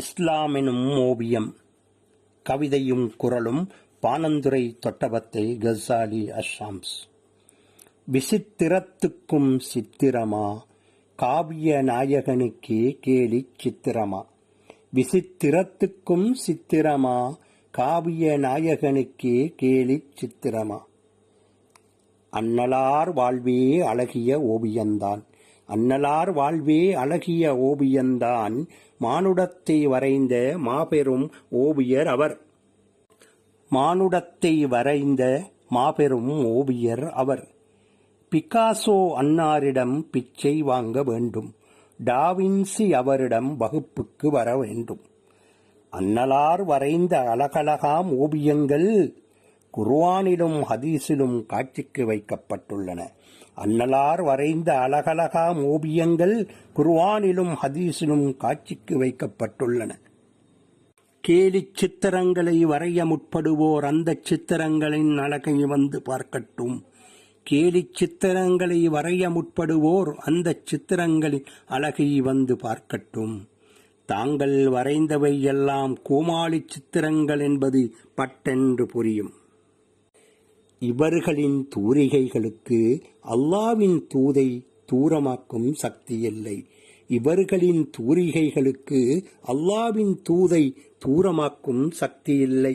இஸ்லாமினும் ஓவியம் கவிதையும் குரலும் பானந்துரை தொட்டபத்தை கசாலி அஷாம்ஸ். விசித்திரத்துக்கும் சித்திரமா? காவிய நாயகனுக்கே கேலி சித்திரமா? விசித்திரத்துக்கும் சித்திரமா? காவிய நாயகனுக்கே கேலி சித்திரமா? அன்னலார் வாழ்வே அழகிய ஓவியந்தான். அன்னலார் வாழ்வே அழகிய ஓவியந்தான் மானுடத்தை வரைந்த மாபெரும் ஓவியர் அவர். மானுடத்தை வரைந்த மாபெரும் ஓவியர் அவர். பிகாசோ அன்னாரிடம் பிச்சை வாங்க வேண்டும். டாவின்சி அவரிடம் வகுப்புக்கு வர வேண்டும். அன்னலார் வரைந்த அழகழகாம் ஓவியங்கள் குர்ஆனிலும் ஹதீஸிலும் காட்சிக்கு வைக்கப்பட்டுள்ளன. அன்னலார் வரைந்த அழகழகா ஓவியங்கள் குர்ஆனிலும் ஹதீஸிலும் காட்சிக்கு வைக்கப்பட்டுள்ளன. கேலிச் சித்திரங்களை வரைய முற்படுவோர் அந்த சித்திரங்களின் அழகை வந்து பார்க்கட்டும். கேலிச் சித்திரங்களை வரைய முற்படுவோர் அந்த சித்திரங்களின் அழகை வந்து பார்க்கட்டும். தாங்கள் வரைந்தவை எல்லாம் கோமாளி சித்திரங்கள் என்பது பட்டென்று புரியும். இவர்களின் தூரிகைகளுக்கு அல்லாவின் தூதை தூரமாக்கும் சக்தி இல்லை. இவர்களின் தூரிகைகளுக்கு அல்லாவின் தூதை தூரமாக்கும் சக்தி இல்லை.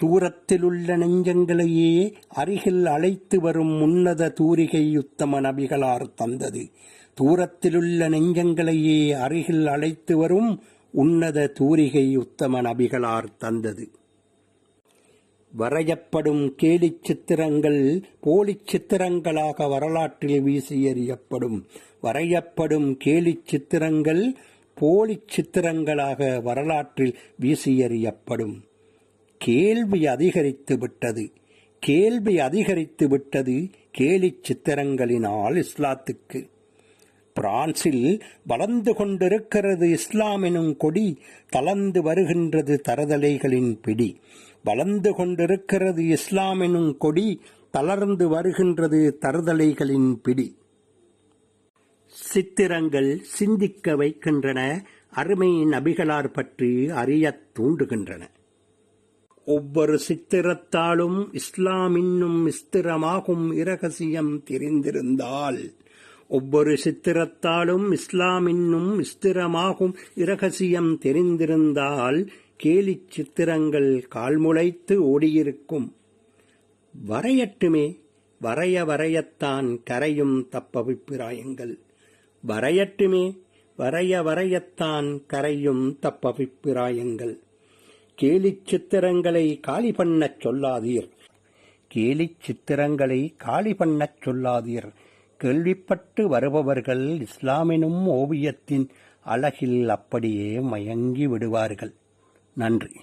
தூரத்திலுள்ள நெஞ்சங்களையே அருகில் அழைத்து வரும் உன்னத தூரிகை உத்தம நபிகளார் தந்தது. தூரத்திலுள்ள நெஞ்சங்களையே அருகில் அழைத்து வரும் உன்னத தூரிகை உத்தம நபிகளார் தந்தது. வரையப்படும் கேலிச் சித்திரங்கள் போலிச் சித்திரங்களாக வரலாற்றில் வீசி எறியப்படும் வரையப்படும் கேலிச் சித்திரங்கள் போலிச் சித்திரங்களாக வரலாற்றில் வீசி எறியப்படும் கேள்வி அதிகரித்து விட்டது. கேள்வி அதிகரித்து விட்டது கேலிச் சித்திரங்களினால் இஸ்லாத்துக்கு. பிரான்சில் வளர்ந்து கொண்டிருக்கிறது இஸ்லாம் எனும் கொடி தளர்ந்து வருகின்றது தரதலைகளின் பிடி. வளர்ந்து கொண்டிருக்கிறது இஸ்லாம் எனும் கொடி தளர்ந்து வருகின்றது தருதலைகளின் பிடி. சித்திரங்கள் சிந்திக்க வைக்கின்றன அருமை நபிகளார் பற்றி அறியத் தூண்டுகின்றன. ஒவ்வொரு சித்திரத்தாலும் இஸ்லாம் இன்னும் ஸ்திரமாகும் இரகசியம் தெரிந்திருந்தால் ஒவ்வொரு சித்திரத்தாலும் இஸ்லாம் இன்னும் ஸ்திரமாகும் இரகசியம் தெரிந்திருந்தால் கேலிச் சித்திரங்கள் கால்முளைத்து ஓடியிருக்கும். வரையட்டுமே வரைய வரையத்தான் கரையும் தப்பபிப்பிராயங்கள். வரையட்டுமே வரைய வரையத்தான் கரையும் தப்பபிப்பிராயங்கள். கேலிச் சித்திரங்களை காலி பண்ணச் சொல்லாதீர். கேலிச் சித்திரங்களை காலி பண்ணச் சொல்லாதீர். கேள்விப்பட்டு வருபவர்கள் இஸ்லாமெனும் ஓவியத்தின் அழகில் அப்படியே மயங்கி விடுவார்கள். நன்றி.